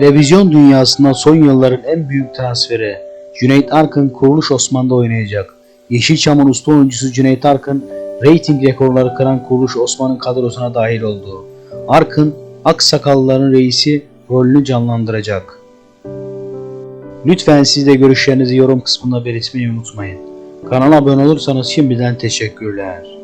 Televizyon dünyasında son yılların en büyük transferi Cüneyt Arkın Kuruluş Osman'da oynayacak. Yeşilçam'ın usta oyuncusu Cüneyt Arkın, reyting rekorları kıran Kuruluş Osman'ın kadrosuna dahil oldu. Arkın, Aksakallıların reisi rolünü canlandıracak. Lütfen siz de görüşlerinizi yorum kısmında belirtmeyi unutmayın. Kanala abone olursanız şimdiden teşekkürler.